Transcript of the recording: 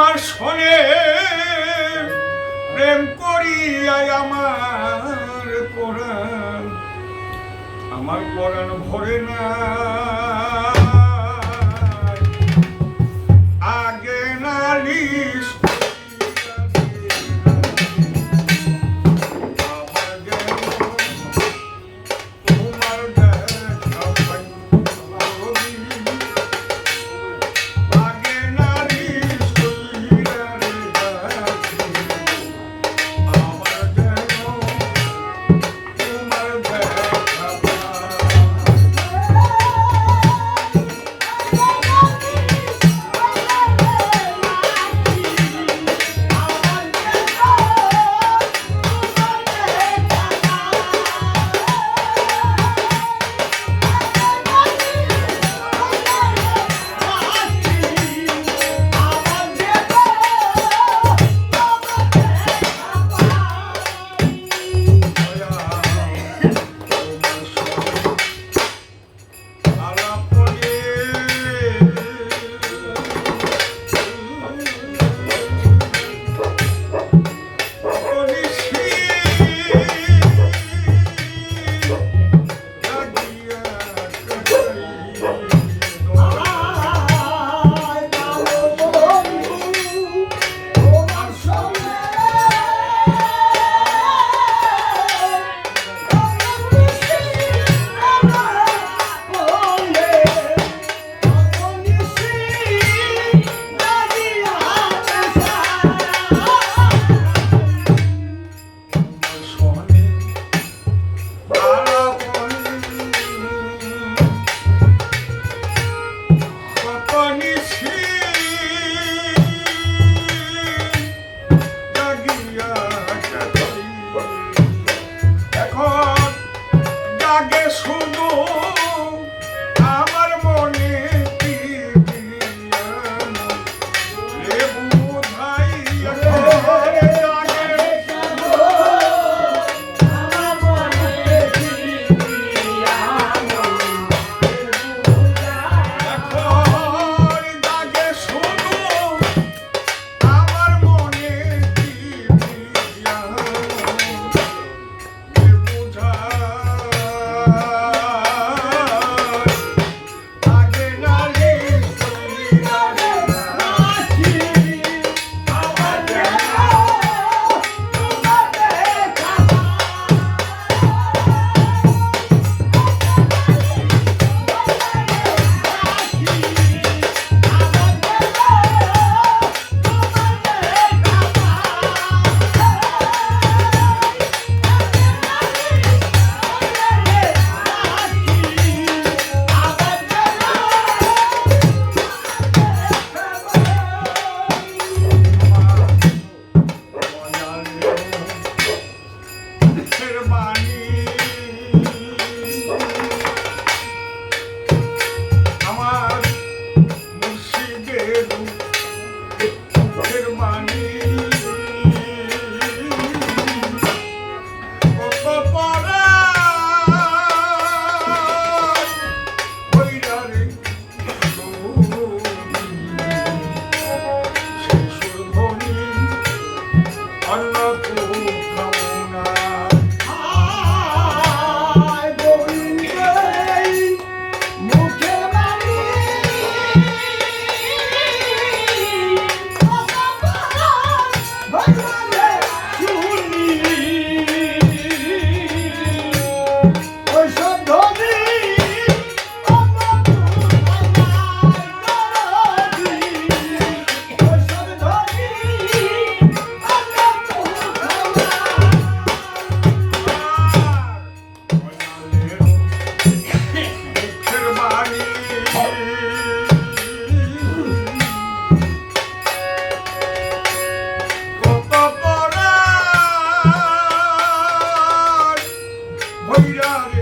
তোমার শোনে প্রেম করিয়াই আমার পরাণ। আমার পরাণ ভরে না। Bye. Yeah.